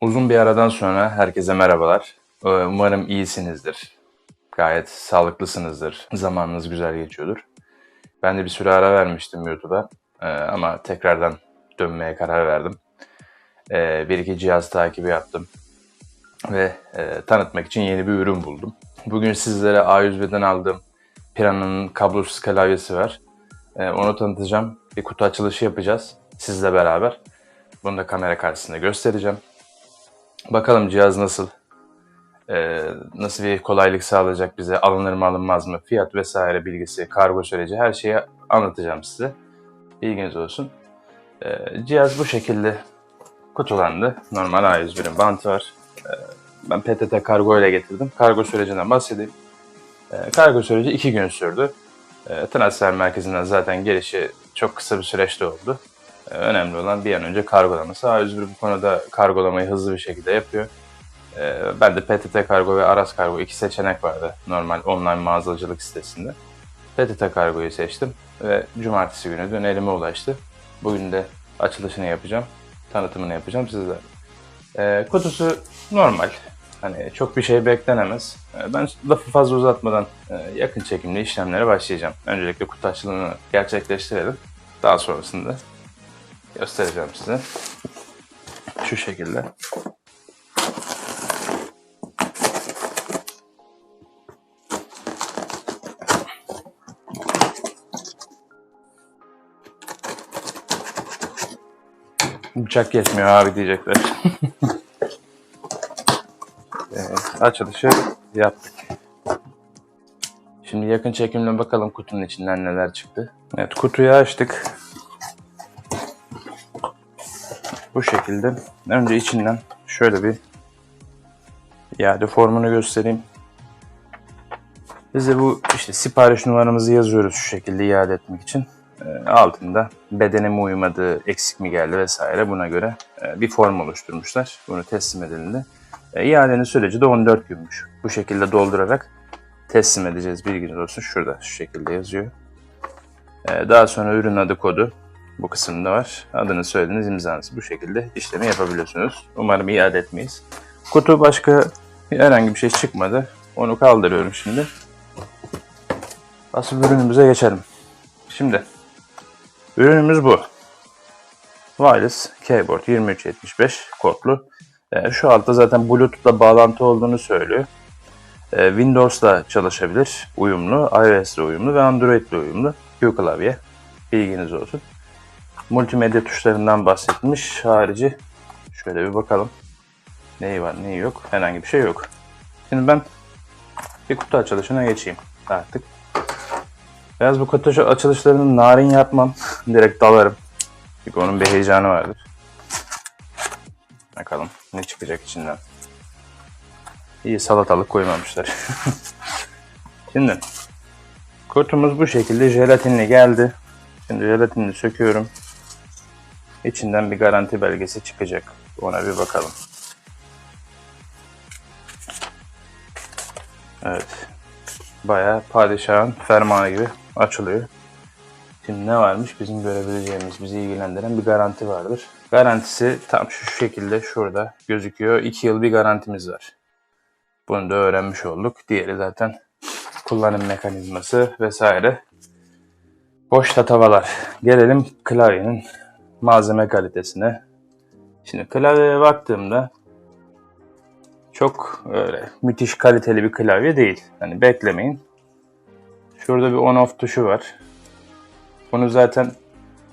Uzun bir aradan sonra herkese merhabalar. Ee, Umarım iyisinizdir. Gayet sağlıklısınızdır. Zamanınız güzel geçiyordur. Ben de bir süre ara vermiştim YouTube'a. Ee, Ama tekrardan dönmeye karar verdim. Ee, Bir iki cihaz takibi yaptım. Ve e, tanıtmak için yeni bir ürün buldum. Bugün sizlere A101'den aldığım Piranha'nın kablosuz klavyesi var. Onu tanıtacağım. Bir kutu açılışı yapacağız sizle beraber. Bunu da kamera karşısında göstereceğim. Bakalım cihaz nasıl? Ee, nasıl bir kolaylık sağlayacak bize? Alınır mı alınmaz mı? Fiyat vesaire bilgisi, kargo süreci her şeyi anlatacağım size. Bilginiz olsun. Ee, cihaz bu şekilde kutulandı. Normal A101'in bantı var. Ee, ben PTT kargo ile getirdim. Kargo sürecinden bahsedeyim. Ee, kargo süreci iki gün sürdü. Ee, transfer merkezinden zaten gelişi çok kısa bir süreçte oldu. Ee, Önemli olan bir an önce kargolaması. A101 bu konuda kargolamayı hızlı bir şekilde yapıyor. Ee, Ben de PTT Kargo ve Aras Kargo iki seçenek vardı normal online mağazacılık sitesinde. PTT Kargo'yu seçtim ve cumartesi günü dün elime ulaştı. Bugün de açılışını yapacağım, tanıtımını yapacağım sizlere. Ee, kutusu normal. Hani çok bir şey beklenemez. Ben lafı fazla uzatmadan e, yakın çekimli işlemlere başlayacağım. Öncelikle kutu açılımını gerçekleştirelim. Daha sonrasında göstereceğim size. Şu şekilde. Bıçak geçmiyor abi diyecekler. evet, açılışı yaptık. Şimdi yakın çekimle bakalım kutunun içinden neler çıktı. Evet kutuyu açtık. Bu şekilde. Önce içinden şöyle bir iade formunu göstereyim. Biz de bu işte sipariş numaramızı yazıyoruz şu şekilde iade etmek için. Ee, altında bedenime uymadı, eksik mi geldi vesaire buna göre e, bir form oluşturmuşlar. Bunu teslim edildi. E, iadenin süreci de 14 günmüş. Bu şekilde doldurarak teslim edeceğiz bilginiz olsun. Şurada şu şekilde yazıyor. E, daha sonra ürün adı kodu bu kısımda var. Adını söylediğiniz imzanızı bu şekilde işlemi yapabiliyorsunuz. Umarım iade etmeyiz. Kutu başka herhangi bir şey çıkmadı. Onu kaldırıyorum şimdi. Asıl ürünümüze geçelim. Şimdi ürünümüz bu. Wireless Keyboard 2375 kodlu. Ee, şu altta zaten Bluetooth'la bağlantı olduğunu söylüyor. Ee, Windows'la çalışabilir, uyumlu, iOS'le uyumlu ve Android'le uyumlu. Q klavye. Bilginiz olsun. Multimedya tuşlarından bahsetmiş. Harici şöyle bir bakalım. Neyi var, neyi yok. Herhangi bir şey yok. Şimdi ben bir kutu açılışına geçeyim artık. Biraz bu kutu açılışlarını narin yapmam. Direkt dalarım. Çünkü onun bir heyecanı vardır. Bakalım ne çıkacak içinden. İyi salatalık koymamışlar. Şimdi kutumuz bu şekilde jelatinli geldi. Şimdi jelatinini söküyorum. İçinden bir garanti belgesi çıkacak. Ona bir bakalım. Evet. Bayağı padişahın fermanı gibi açılıyor. Şimdi ne varmış? Bizim görebileceğimiz, bizi ilgilendiren bir garanti vardır. Garantisi tam şu şekilde şurada gözüküyor. 2 yıl bir garantimiz var. Bunu da öğrenmiş olduk. Diğeri zaten kullanım mekanizması vesaire. Boş tatavalar. Gelelim klavyenin malzeme kalitesine. Şimdi klavyeye baktığımda çok öyle müthiş kaliteli bir klavye değil. Hani beklemeyin. Şurada bir on off tuşu var. Bunu zaten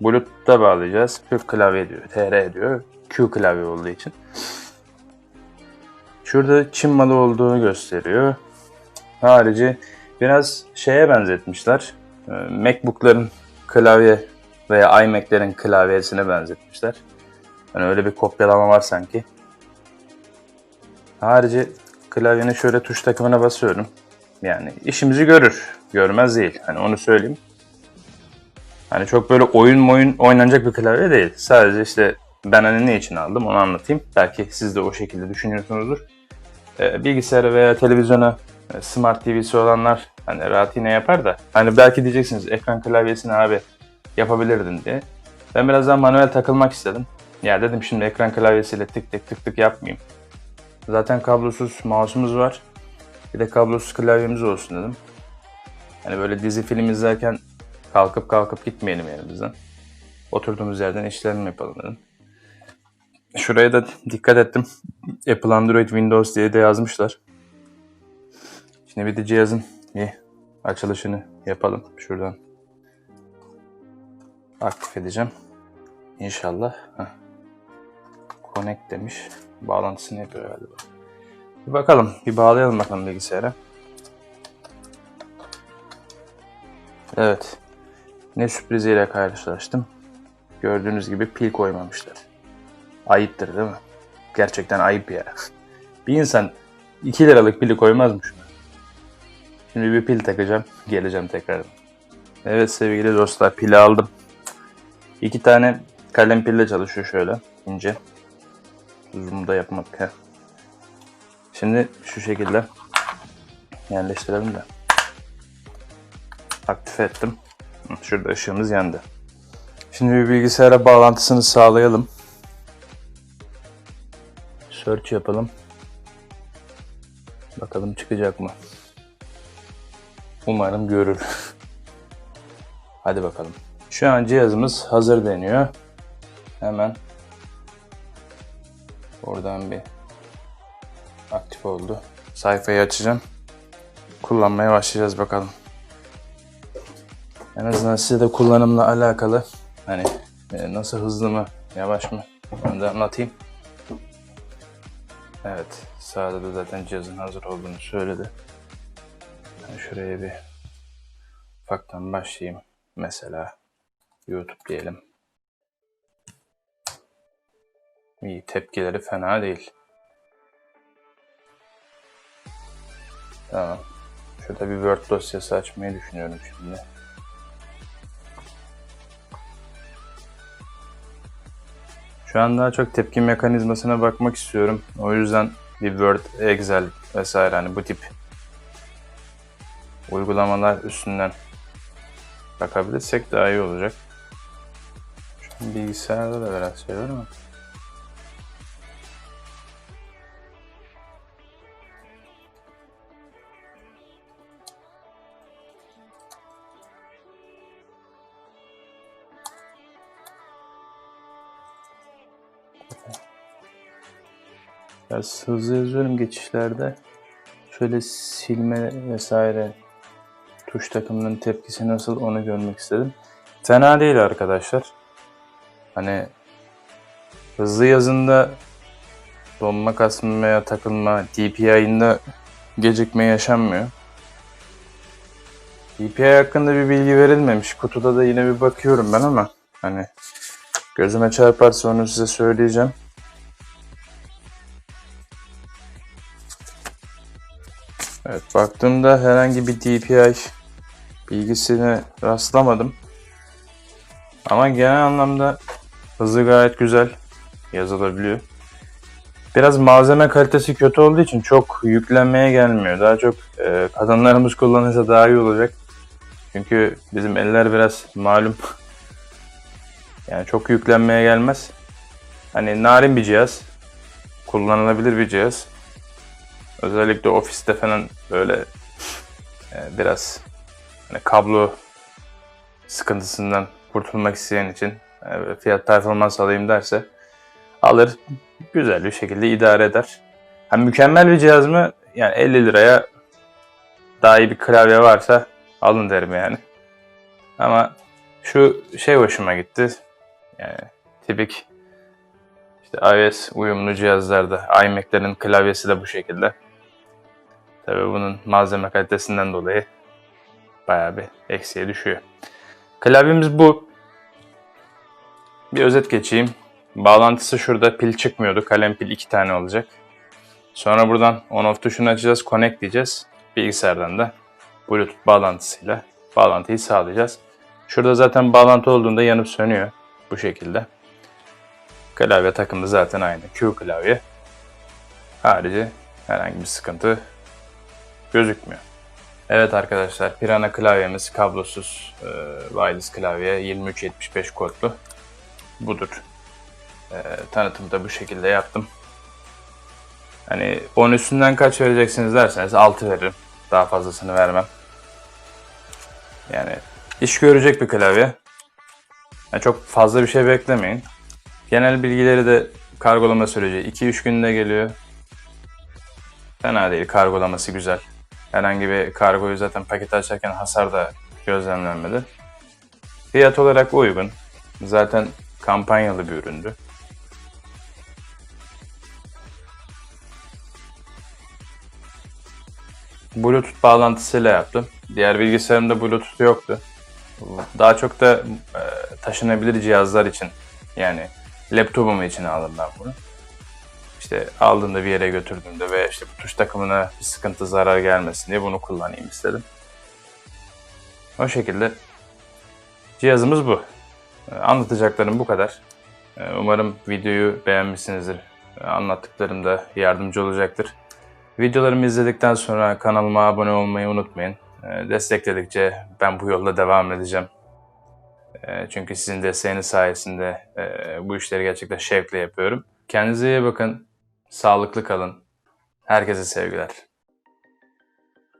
Bluetooth'ta bağlayacağız. Q klavye diyor, TR diyor. Q klavye olduğu için. Şurada Çin malı olduğunu gösteriyor. Harici biraz şeye benzetmişler. Ee, Macbook'ların klavye veya iMac'lerin klavyesine benzetmişler. Hani öyle bir kopyalama var sanki. Harici klavyenin şöyle tuş takımına basıyorum. Yani işimizi görür. Görmez değil. Hani onu söyleyeyim. Hani çok böyle oyun oyun oynanacak bir klavye değil. Sadece işte ben hani ne için aldım onu anlatayım. Belki siz de o şekilde düşünüyorsunuzdur. Ee, bilgisayara veya televizyona e, smart TV'si olanlar hani rahat yine yapar da hani belki diyeceksiniz ekran klavyesini abi yapabilirdin diye. Ben biraz daha manuel takılmak istedim. Ya dedim şimdi ekran klavyesiyle tık tık tık tık yapmayayım. Zaten kablosuz mouse'umuz var. Bir de kablosuz klavyemiz olsun dedim. Hani böyle dizi film izlerken kalkıp kalkıp gitmeyelim yerimizden. Oturduğumuz yerden işlerimi yapalım dedim. Şuraya da dikkat ettim. Apple Android Windows diye de yazmışlar. Şimdi bir de cihazın açılışını yapalım. Şuradan aktif edeceğim. İnşallah. Heh. Connect demiş. Bağlantısını yapıyor galiba. Bir bakalım. Bir bağlayalım bakalım bilgisayara. Evet. Ne sürpriziyle karşılaştım. Gördüğünüz gibi pil koymamışlar. Ayıptır değil mi? Gerçekten ayıp ya. Bir insan 2 liralık pili koymaz mı şuna? Şimdi bir pil takacağım. Geleceğim tekrar. Evet sevgili dostlar pili aldım. İki tane kalem pille çalışıyor şöyle ince. Zoom'da yapmak. Heh. Şimdi şu şekilde yerleştirelim de. Aktif ettim. Şurada ışığımız yandı. Şimdi bir bilgisayara bağlantısını sağlayalım. Search yapalım. Bakalım çıkacak mı? Umarım görür. Hadi bakalım. Şu an cihazımız hazır deniyor. Hemen oradan bir aktif oldu. Sayfayı açacağım. Kullanmaya başlayacağız bakalım. En azından size de kullanımla alakalı hani e, nasıl hızlı mı yavaş mı onu da anlatayım. Evet sağda da zaten cihazın hazır olduğunu söyledi. Ben şuraya bir ufaktan başlayayım. Mesela YouTube diyelim. İyi tepkileri fena değil. Tamam. Şurada bir Word dosyası açmayı düşünüyorum şimdi. Şu an daha çok tepki mekanizmasına bakmak istiyorum. O yüzden bir Word, Excel vesaire hani bu tip uygulamalar üstünden bakabilirsek daha iyi olacak. Bilgisayarda da biraz şey var ama. Biraz hızlı yazıyorum geçişlerde. Şöyle silme vesaire tuş takımının tepkisi nasıl onu görmek istedim. Fena değil arkadaşlar. Hani hızlı yazında donma kasma takılma DPI'ında gecikme yaşanmıyor. DPI hakkında bir bilgi verilmemiş. Kutuda da yine bir bakıyorum ben ama hani gözüme çarparsa onu size söyleyeceğim. Evet baktığımda herhangi bir DPI bilgisine rastlamadım. Ama genel anlamda hızı gayet güzel yazılabiliyor. Biraz malzeme kalitesi kötü olduğu için çok yüklenmeye gelmiyor. Daha çok e, kadınlarımız kullanırsa daha iyi olacak. Çünkü bizim eller biraz malum. Yani çok yüklenmeye gelmez. Hani narin bir cihaz. Kullanılabilir bir cihaz. Özellikle ofiste falan böyle e, biraz hani kablo sıkıntısından kurtulmak isteyen için fiyat performans alayım derse alır güzel bir şekilde idare eder. Hem mükemmel bir cihaz mı? Yani 50 liraya daha iyi bir klavye varsa alın derim yani. Ama şu şey hoşuma gitti. Yani tipik işte iOS uyumlu cihazlarda iMac'lerin klavyesi de bu şekilde. Tabii bunun malzeme kalitesinden dolayı bayağı bir eksiye düşüyor. Klavyemiz bu. Bir özet geçeyim. Bağlantısı şurada pil çıkmıyordu. Kalem pil iki tane olacak. Sonra buradan on off tuşunu açacağız. Connect diyeceğiz. Bilgisayardan da Bluetooth bağlantısıyla bağlantıyı sağlayacağız. Şurada zaten bağlantı olduğunda yanıp sönüyor. Bu şekilde. Klavye takımı zaten aynı. Q klavye. Harici herhangi bir sıkıntı gözükmüyor. Evet arkadaşlar Pirana klavyemiz kablosuz e, wireless klavye 2375 kodlu budur. Ee, tanıtımı da bu şekilde yaptım. Hani 10 üstünden kaç vereceksiniz derseniz 6 veririm. Daha fazlasını vermem. Yani iş görecek bir klavye. Yani çok fazla bir şey beklemeyin. Genel bilgileri de kargolama süreci 2-3 günde geliyor. Fena değil, kargolaması güzel. Herhangi bir kargoyu zaten paket açarken hasar da gözlemlenmedi. Fiyat olarak uygun. Zaten kampanyalı bir üründü. Bluetooth bağlantısıyla yaptım. Diğer bilgisayarımda Bluetooth yoktu. Daha çok da e, taşınabilir cihazlar için yani laptopum için aldım ben bunu. İşte aldığımda bir yere götürdüğümde ve işte bu tuş takımına bir sıkıntı zarar gelmesin diye bunu kullanayım istedim. O şekilde cihazımız bu. Anlatacaklarım bu kadar. E, Umarım videoyu beğenmişsinizdir. Anlattıklarım da yardımcı olacaktır. Videolarımı izledikten sonra kanalıma abone olmayı unutmayın. E, Destekledikçe ben bu yolda devam edeceğim. E, Çünkü sizin desteğiniz sayesinde e, bu işleri gerçekten şevkle yapıyorum. Kendinize iyi bakın. Sağlıklı kalın. Herkese sevgiler.